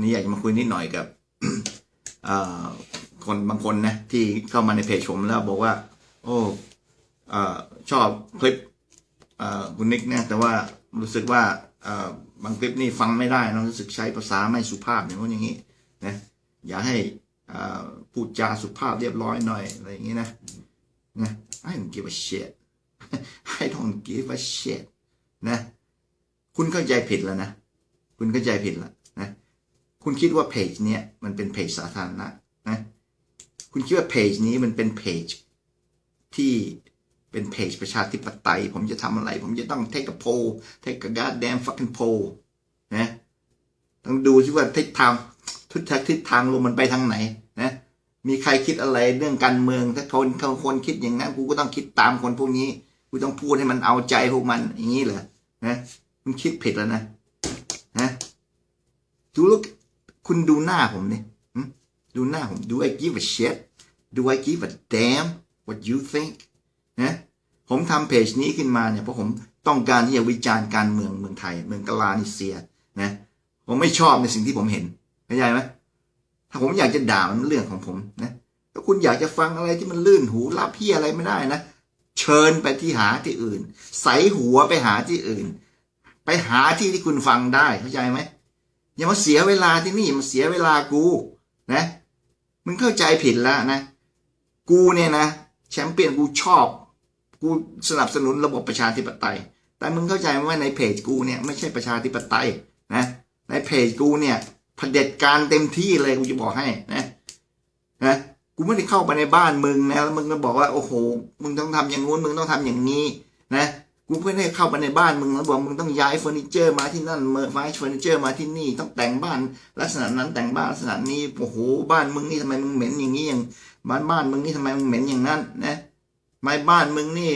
นี่อยากจะมาคุยนิดหน่อยกับคนบางคนนะที่เข้ามาในเพจผมแล้วบอกว่า โอ้อ่ชอบคลิปคุณนิกนะแต่ว่ารู้สึกว่าบางคลิปนี่ฟังไม่ได้นะรู้สึกใช้ภาษาไม่สุภาพอย่างนู้นอย่างนี้นะอย่าให้พูดจาสุภาพเรียบร้อยหน่อยอะไรอย่างนี้นะนะ I don't give a shit I don't give a shit นะ คุณเข้าใจผิดแล้วนะ คุณเข้าใจผิดแล้ว คุณคิดว่าเพจเนี้ยมันเป็นเพจสาธารณะนะคุณคิดว่าเพจนี้มันเป็นเพจที่เป็นเพจประชาธิปไตย ผมจะทำอะไร ผมจะต้อง take a poll take a goddamn fucking poll นะต้องดูซิว่าทิศทางทุกทิศทางลมมันไปทางไหนนะมีใครคิดอะไรเรื่องการเมืองถ้าคนเขาคนคิดอย่างนั้นกูก็ต้องคิดตามคนพวกนี้กูต้องพูดให้มันเอาใจพวกมันอย่างนี้เหรอนะคุณคิดผิดแล้วนะนะดูลูก คุณดูหน้าผมเนี่ยดูหน้าผม do I give a shit do I give a damn what you think นะผมทำเพจนี้ขึ้นมาเนี่ยเพราะผมต้องการที่จะวิจารณ์การเมืองเมืองไทย เมืองกาลานิเซียนะผมไม่ชอบในสิ่งที่ผมเห็นเข้าใจไหมถ้าผมอยากจะด่ามันเรื่องของผมนะถ้าคุณอยากจะฟังอะไรที่มันลื่นหูรับพี่อะไรไม่ได้นะ เชิญไปที่หาที่อื่น ใส่หัวไปหาที่อื่น ไปหาที่ที่คุณฟังได้เข้าใจไหม อย่ามาเสียเวลาที่นี่มาเสียเวลากู นะ มึงเข้าใจผิดแล้วนะ กูเนี่ยนะแชมเปี้ยนกูชอบ กูสนับสนุนระบบประชาธิปไตย แต่มึงเข้าใจไหมว่าในเพจกูเนี่ยไม่ใช่ประชาธิปไตยนะในเพจกูเนี่ยเผด็จการเต็มที่เลยกูจะบอกให้นะนะกูไม่ได้เข้าไปในบ้านมึงนะแล้วมึงก็บอกว่าโอ้โหมึงต้องทำอย่างงู้นมึงต้องทำอย่างนี้นะ กูไม่ได้เข้าไปในบ้านมึงแล้วบอกมึงต้องย้ายเฟอร์นิเจอร์มาที่นั่นเมื่อย้ายเฟอร์นิเจอร์มาที่นี่ต้องแต่งบ้าน ลักษณะนั้นแต่งบ้านลักษณะนี้โอ้โหบ้านมึงนี่ทำไมมึงเหม็นอย่างนี้อย่างบ้านบ้านมึงนี่ทำไมมึงเหม็นอย่างนั้นนะไม่บ้านมึงนี่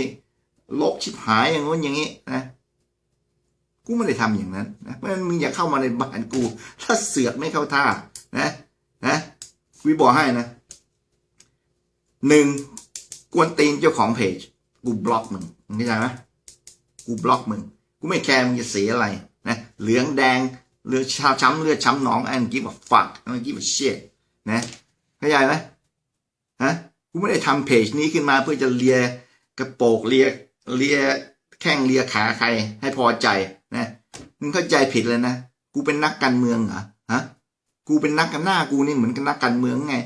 ลกชิบหายอย่างงู้นอย่างนี้นะกูไม่ได้ทำอย่างนั้นนะเพราะฉะนั้นมึงอย่าเข้ามาในบ้านกู ถ้าเสือกไม่เข้าท่านะนะกูบอกให้นะหนึ่งกวนตีนเจ้าของเพจกูบล็อกมึงมึงเข้าใจไหม กูบล็อกมึง กูไม่แคร์มึงจะเสียอะไรนะเหลืองแดงเลือดชาช้ำเลือดช้ำหนองอันกี้ว่าฝักอันกี้ว่าเชี่ยนะเข้าใจไหมฮะกูไม่ได้ทำเพจนี้ขึ้นมาเพื่อจะเลียกระโปงเลียเลียแข้งเลียขาใครให้พอใจนะมึงเข้าใจผิดเลยนะกูเป็นนักการเมืองเหรอฮะกูเป็นนักกันหน้ากูนี่เหมือนกับนักการเมืองไง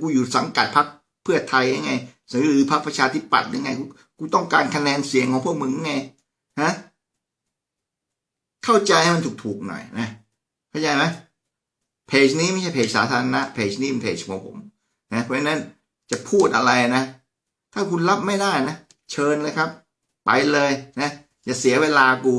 กูอยู่สังกัดพรรคเพื่อไทยไงหรือพรรคประชาธิปัตย์ยังไง กูต้องการคะแนนเสียงของพวกมึงไง ฮะเข้าใจให้มันถูกๆหน่อยนะเข้าใจไหมเพจนี้ไม่ใช่เพจสาธารณะเพจนี้เป็นเพจของผมนะเพราะฉะนั้นจะพูดอะไรนะ ถ้าคุณรับไม่ได้นะ เชิญเลยครับ ไปเลยนะอย่าเสียเวลากู